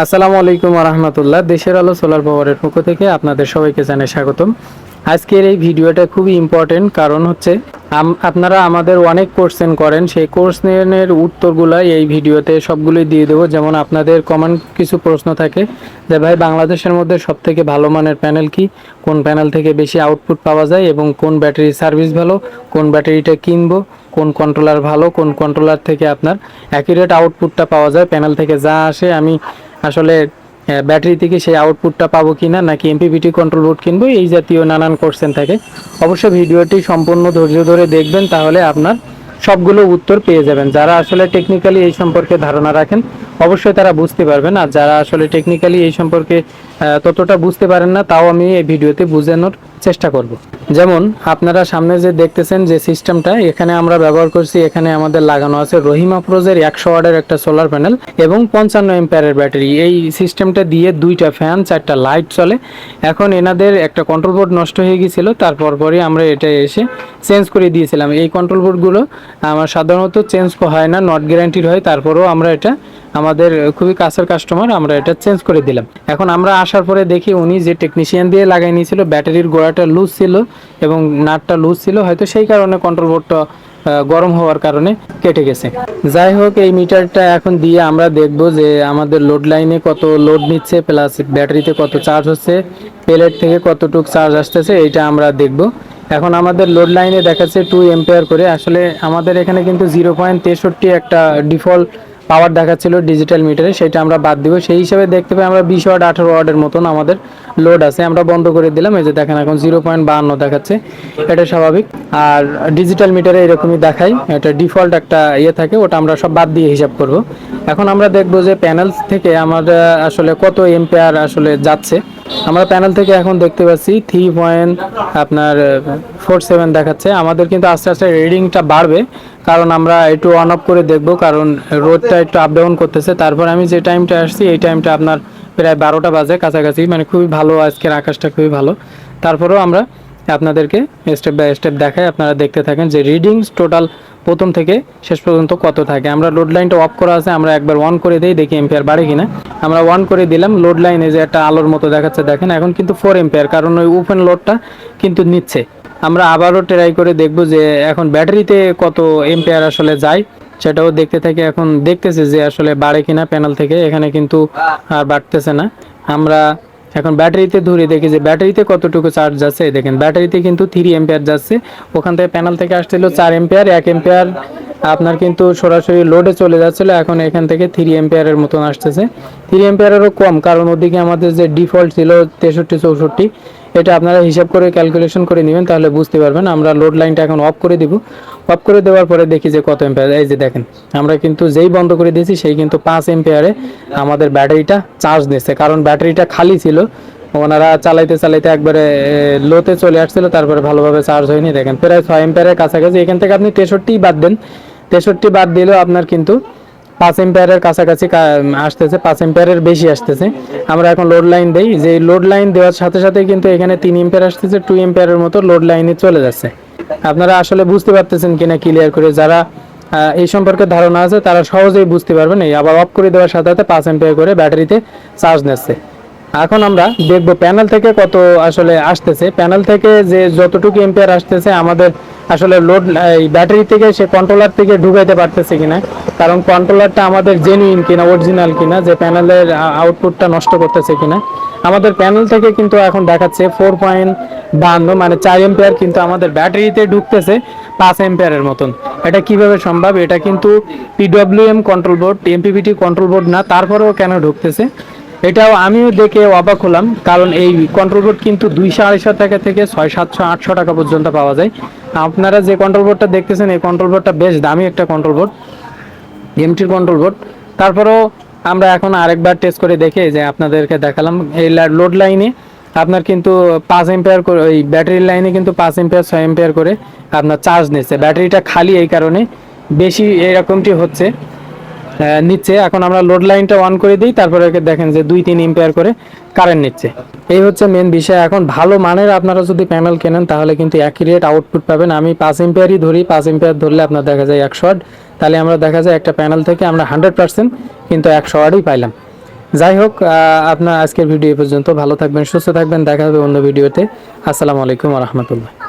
আসসালামু আলাইকুম রহমতুল্লাহ দেশের আলো সোলার পাওয়ারের পক্ষ থেকে আপনাদের সবাইকে জানাই স্বাগতম। আজকের এই ভিডিওটা খুবই ইম্পর্টেন্ট কারণ হচ্ছে আপনারা আমাদের অনেক কোশ্চেন করেন, সেই কোশ্চেনের উত্তরগুলো এই ভিডিওতে সবগুলোই দিয়ে দেবো। যেমন আপনাদের কমন কিছু প্রশ্ন থাকে যে, ভাই, বাংলাদেশের মধ্যে সব থেকে ভালো মানের প্যানেল কি? কোন প্যানেল থেকে বেশি আউটপুট পাওয়া যায় এবং কোন ব্যাটারি সার্ভিস ভালো? কোন ব্যাটারিটা কিনবো? কোন কন্ট্রোলার ভালো? কোন কন্ট্রোলার থেকে আপনার অ্যাকুরেট আউটপুটটা পাওয়া যায়? প্যানেল থেকে যা আসে আমি আসলে ব্যাটারি থেকে সেই আউটপুটটা পাবো কি না নাকি এমপিপিটি কন্ট্রোল বোর্ড কিনবো, এই জাতীয় নানান কোশ্চেন থাকে। অবশ্যই ভিডিওটি সম্পূর্ণ ধৈর্য ধরে দেখবেন, তাহলে আপনার সবগুলো উত্তর পেয়ে যাবেন। যারা আসলে টেকনিক্যালি এই সম্পর্কে ধারণা রাখেন, অবশ্যই তারা বুঝতে পারবেন। আর যারা আসলে টেকনিক্যালি এই সম্পর্কে ততটা বুঝতে পারেন না, তাও আমি এই ভিডিওতে বোঝানোর চেষ্টা করব। যেমন, আপনারা সামনে যে দেখতেছেন যে সিস্টেমটা, এখানে আমরা ব্যবহার করছি, এখানে আমাদের লাগানো আছে রহিমা প্রোজের একশো ওয়ার্ডের একটা সোলার প্যানেল এবং পঞ্চান্ন এম্পায়ারের ব্যাটারি এই সিস্টেমটা দিয়ে দুইটা ফ্যান চারটা লাইট চলে। এখন এনাদের একটা কন্ট্রোল বোর্ড নষ্ট হয়ে গিয়েছিল, তারপর পরই আমরা এটা এসে চেঞ্জ করে দিয়েছিলাম। এই কন্ট্রোল বোর্ডগুলো আমার সাধারণত চেঞ্জ হয় না নট গ্যারান্টিড হয়, তারপরেও আমরা এটা আমাদের খুবই কাছের কাস্টমার আমরা এটা চেঞ্জ করে দিলাম। এখন আমরা আসার পরে দেখি উনি যে টেকনিশিয়ান দিয়ে লাগাই নিয়েছিল ব্যাটারির গোড়াটা লুজ ছিল এবং নাটটা লুজ ছিল, হয়তো সেই কারণে কন্ট্রোল বোর্ডটা গরম হওয়ার কারণে কেটে গেছে। যাই হোক, এই মিটারটা এখন দিয়ে আমরা দেখব যে আমাদের লোড লাইনে কত লোড নিচ্ছে প্লাস ব্যাটারিতে কত চার্জ হচ্ছে প্লেট থেকে কতটুক চার্জ আসতেছে, এইটা আমরা দেখব। এখন আমাদের লোড লাইনে দেখাচ্ছে টু এম্পেয়ার করে। আসলে আমাদের এখানে কিন্তু জিরো পয়েন্ট তেষট্টি একটা ডিফল্ট পাওয়ার দেখাচ্ছিল ডিজিটাল মিটারে সেটা আমরা বাদ দিব। সেই হিসাবে দেখতে পাই আমরা বিশ ওয়াট, আঠারো ওয়াটের মতন আমাদের লোড আছে। আমরা বন্ধ করে দিলাম, এই যে দেখেন এখন জিরো পয়েন্ট বাহান্ন দেখাচ্ছে। এটা স্বাভাবিক। আর ডিজিটাল মিটারে এরকমই দেখাই, এটা ডিফল্ট একটা ইয়ে থাকে, ওটা আমরা সব বাদ দিয়ে হিসাব করব। এখন আমরা দেখব যে প্যানেল থেকে আমাদের আসলে কত এম্পেয়ার আসলে যাচ্ছে। আমরা প্যানেল থেকে এখন দেখতে পাচ্ছি থ্রি পয়েন্ট আপনার ফোর সেভেন দেখাচ্ছে। আমাদের কিন্তু আস্তে আস্তে রিডিংটা বাড়বে। কারণ আমরা একটু অন অফ করে দেখব, কারণ রোডটা একটু আপ ডাউন করতেছে। তারপর আমি যে টাইমটা আসছি, এই টাইমটা আপনার প্রায় বারোটা বাজে কাছাকাছি। মানে খুবই ভালো আজকের আকাশটা খুবই ভালো। তারপরেও আমরা আপনাদেরকে স্টেপ বাই স্টেপ দেখাই। আপনারা দেখতে থাকেন যে রিডিংস টোটাল প্রথম থেকে শেষ পর্যন্ত কত থাকে। আমরা লোড লাইনটা অফ করা আছে, আমরা একবার অন করে দিই, দেখি এম্পিয়ার বাড়ে কিনা। আমরা অন করে দিলাম লোড লাইনে যে একটা আলোর মতো দেখাচ্ছে, দেখেন। এখন কিন্তু ফোর এম্পিয়ার কারণ ওই ওপেন লোডটা কিন্তু নিচ্ছে। আমরা আবারও ট্রাই করে দেখব যে এখন ব্যাটারিতে কত এম্পেয়ার আসলে যায়। সেটাও দেখতে থাকি এখন দেখতেছে যে আসলে বাড়ে কিনা প্যানেল থেকে, এখানে কিন্তু আর বাড়তেছে না। আমরা এখন ব্যাটারিতে ধরে দেখি যে ব্যাটারিতে কতটুকু চার্জ যাচ্ছে। দেখেন, ব্যাটারিতে কিন্তু থ্রি এম্পেয়ার যাচ্ছে। ওখান থেকে প্যানেল থেকে আসছিল চার এম্পেয়ার এক এম্পিয়ার আপনার কিন্তু সরাসরি লোডে চলে যাচ্ছিল, এখন এখান থেকে থ্রি এম্পিয়ারের মতন আসতেছে। থ্রি এম্পিয়ারেরও কম, কারণ ওদিকে আমাদের যে ডিফল্ট ছিল তেষট্টি, চৌষট্টি, এটা আপনারা হিসাব করে ক্যালকুলেশন করে নেবেন, তাহলে বুঝতে পারবেন। আমরা লোড লাইনটা এখন অফ করে দিব। অফ করে দেওয়ার পরে দেখি যে কত এম্পিয়ার এই যে দেখেন, আমরা কিন্তু যেই বন্ধ করে দিয়েছি, সেই কিন্তু পাঁচ এম্পিয়ারে আমাদের ব্যাটারিটা চার্জ নিচ্ছে কারণ ব্যাটারিটা খালি ছিল, ওনারা চালাইতে চালাইতে একবারে লোতে চলে আসছিল, তারপরে ভালোভাবে চার্জ হয়নি। দেখেন, প্রায় ছয় এম্পিয়ারের কাছাকাছি। এখান থেকে আপনি তেষট্টি বাদ দেন। তেষট্টি বাদ দিলেও আপনার কিন্তু পাঁচ এম্পিয়ারের কাছাকাছি আসতেছে, পাঁচ এম্পিয়ারের বেশি আসতেছে। আমরা এখন লোড লাইন দেই। যে লোড লাইন দেওয়ার সাথে সাথে কিন্তু এখানে তিন এম্পিয়ার আসতেছে টু এম্পিয়ারের মতো লোড লাইনে চলে যাচ্ছে। আপনারা আসলে বুঝতে পারতেছেন কিনা ক্লিয়ার করে, যারা এই সম্পর্কে ধারণা আছে, তারা সহজেই বুঝতে পারবেন। এই আবার অফ করে দেওয়ার সাথে সাথে পাঁচ এম্পিয়ার করে ব্যাটারিতে চার্জ নিচ্ছে। এখন আমরা দেখব প্যানেল থেকে কত আসলে আসতেছে। প্যানেল থেকে যে যতটুকু এম্পিয়ার আসতেছে, আমাদের আসলে লোড এই ব্যাটারি থেকে সে কন্ট্রোলার থেকে ঢুকাইতে পারতেছে কিনা। কারণ কন্ট্রোলারটা আমাদের জেনুইন কিনা অরিজিনাল কিনা, যে প্যানেলের আউটপুটটা নষ্ট করতেছে কিনা। আমাদের প্যানেল থেকে কিন্তু এখন দেখাচ্ছে ফোর পয়েন্ট বান্ন মানে চার এম্পিয়ার কিন্তু আমাদের ব্যাটারিতে ঢুকতেছে পাঁচ এম্পিয়ারের মতন। এটা কীভাবে সম্ভব? এটা কিন্তু PWM control board MPPT control board না, তারপরেও কেন ঢুকতেছে? এটাও আমিও দেখে অবাক হলাম, কারণ এই কন্ট্রোল বোর্ড কিন্তু দুইশো আড়াইশো টাকা থেকে ছয় সাতশো আটশো টাকা পর্যন্ত পাওয়া যায়। আপনারা যে কন্ট্রোল বোর্ডটা দেখতেছেন, এই কন্ট্রোল বোর্ডটা বেশ দামি একটা কন্ট্রোল বোর্ড এমটির কন্ট্রোল বোর্ড তারপরেও আমরা এখন আরেকবার টেস্ট করে দেখে যে আপনাদেরকে দেখালাম, এই লোড লাইনে আপনার কিন্তু পাঁচ এম্পিয়ার করে, ওই ব্যাটারির লাইনে কিন্তু পাঁচ এম্পিয়ার ছয় এম্পিয়ার করে আপনার চার্জ নিচ্ছে। ব্যাটারিটা খালি এই কারণে বেশি এরকমটি হচ্ছে। নিচ্ছে। এখন আমরা লোড লাইনটা অন করে দিই, তারপরে দেখেন যে দুই তিন এম্পিয়ার করে কারেন্ট নিচ্ছে। এই হচ্ছে মেন বিষয়। এখন ভালো মানের আপনারা যদি প্যানেল কেনেন, তাহলে কিন্তু অ্যাকুরেট আউটপুট পাবেন। আমি পাঁচ এম্পিয়ারই ধরি, পাঁচ এম্পিয়ার ধরলে আপনার দেখা যায় একশো আট তাহলে আমরা দেখা যায় একটা প্যানেল থেকে আমরা হান্ড্রেড পার্সেন্ট কিন্তু একশো আটই পাইলাম। যাই হোক আপনার আজকের ভিডিও পর্যন্ত। ভালো থাকবেন, সুস্থ থাকবেন। দেখা হবে অন্য ভিডিওতে আসসালামু আলাইকুম রহমতুল্লাহ।